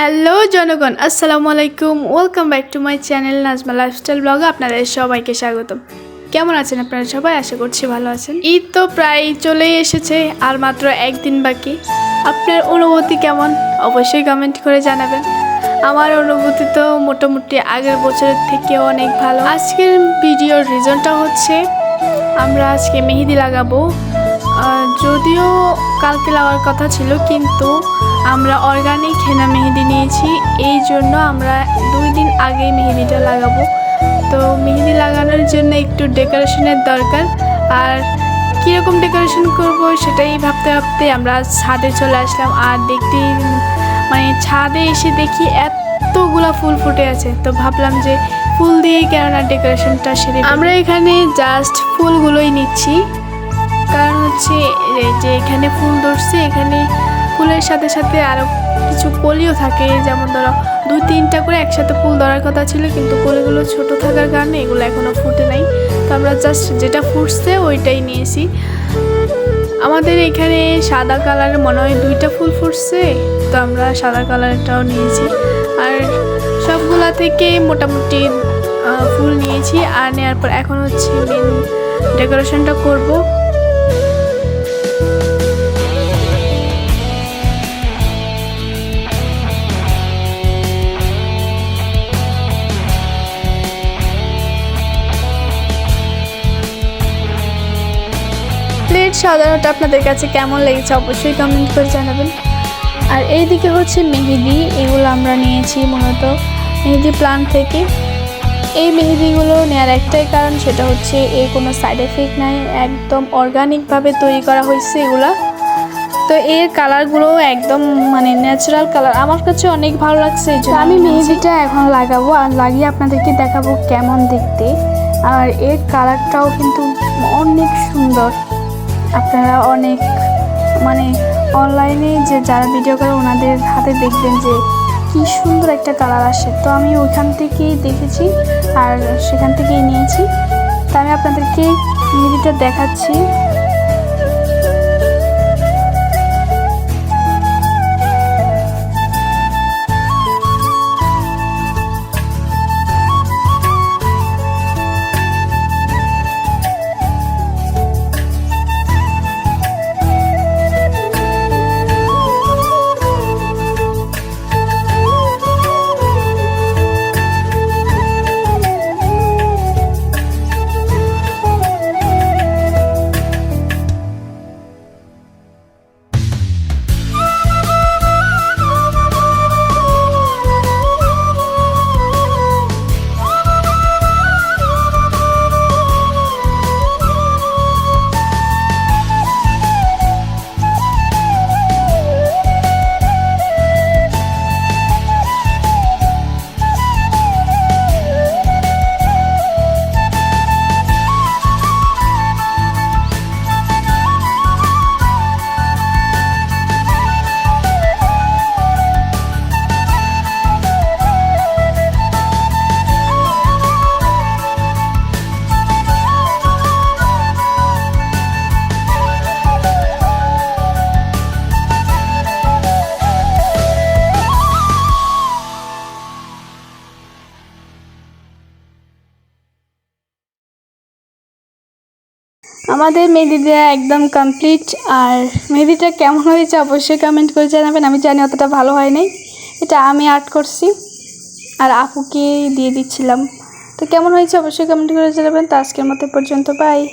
Hello জনগণ, আসসালামু আলাইকুম। Welcome back to my channel Najma lifestyle ব্লগে আপনাদের সবাইকে স্বাগতম। কেমন আছেন আপনারা সবাই? আশা করছি ভালো আছেন। ঈদ তো প্রায় চলেই এসেছে, আর মাত্র একদিন বাকি। আপনার অনুভূতি কেমন? অবশ্যই কমেন্ট করে জানাবেন। আমার অনুভূতি তো মোটামুটি আগের বছরের থেকে অনেক ভালো। আজকের ভিডিওর রিজনটা হচ্ছে, আমরা আজকে মেহেদি লাগাবো। যদিও কালকে লাগার কথা ছিল, কিন্তু আমরা অর্গানিক হেনা মেহেদি নিয়েছি এই জন্য আমরা দুই দিন আগে মেহেদিটা লাগাবো। তো মেহেদি লাগানোর জন্য একটু ডেকোরেশনের দরকার। আর কীরকম ডেকোরেশন করব সেটাই ভাবতে ভাবতে আমরা ছাদে চলে আসলাম। আর দেখতে মানে ছাদে এসে দেখি এতগুলা ফুল ফুটে আছে। তো ভাবলাম যে ফুল দিয়েই কেননা ডেকোরেশনটা সেরে আমরা এখানে জাস্ট ফুলগুলোই নিচ্ছি। কারণ হচ্ছে যে এখানে ফুল ধরছে এখানে ফুলের সাথে সাথে আরও কিছু কলিও থাকে, যেমন ধরো দুই তিনটা করে একসাথে ফুল ধরার কথা ছিল, কিন্তু কলিগুলো ছোট থাকার কারণে এগুলো এখনও ফুটে নাই। তো আমরা জাস্ট যেটা ফুটছে ওইটাই নিয়েছি। আমাদের এখানে সাদা কালার মনে হয় দুইটা ফুল ফুটছে, তো আমরা সাদা কালারটাও নিয়েছি। আর সবগুলা থেকে মোটামুটি ফুল নিয়েছি, আর নেওয়ার পর এখন হচ্ছে মেন ডেকোরেশনটা করব। সাধারণত আপনাদের কাছে কেমন লেগেছে অবশ্যই কমেন্ট করে জানাবেন। আর এইদিকে হচ্ছে মেহেদি এগুলো আমরা নিয়েছি মূলত মেহেদি প্লান্ট থেকে। এই মেহেদিগুলো নেওয়ার একটাই কারণ সেটা হচ্ছে এর কোনো সাইড এফেক্ট নাই একদম অর্গানিকভাবে তৈরি করা হয়েছে এগুলা। তো এর কালারগুলো একদম মানে ন্যাচারাল কালার আমার কাছে অনেক ভালো লাগছে এই আমি মেহেদিটা এখন লাগাবো আর লাগিয়ে আপনাদেরকে দেখাবো কেমন দেখতে। আর এর কালারটাও কিন্তু অনেক সুন্দর। আপনারা অনেক মানে অনলাইনে যে যারা ভিডিও করে ওনাদের হাতে দেখবেন যে কি সুন্দর একটা কালার আসে। তো আমি ওইখান থেকেই দেখেছি আর সেখান থেকেই নিয়েছি। তা আমি আপনাদেরকে মিডিটা দেখাচ্ছি। আমাদের মেহেদি দেওয়া একদম কমপ্লিট আর মেহেদিটা কেমন হয়েছে অবশ্যই কমেন্ট করে জানাবেন। আমি জানি অতটা ভালো হয় নাই। এটা আমি আর্ট করছি। আর আপুকে দিয়ে দিচ্ছিলাম। তো কেমন হয়েছে অবশ্যই কমেন্ট করে জানাবেন। তো আজকের মতো পর্যন্ত বাই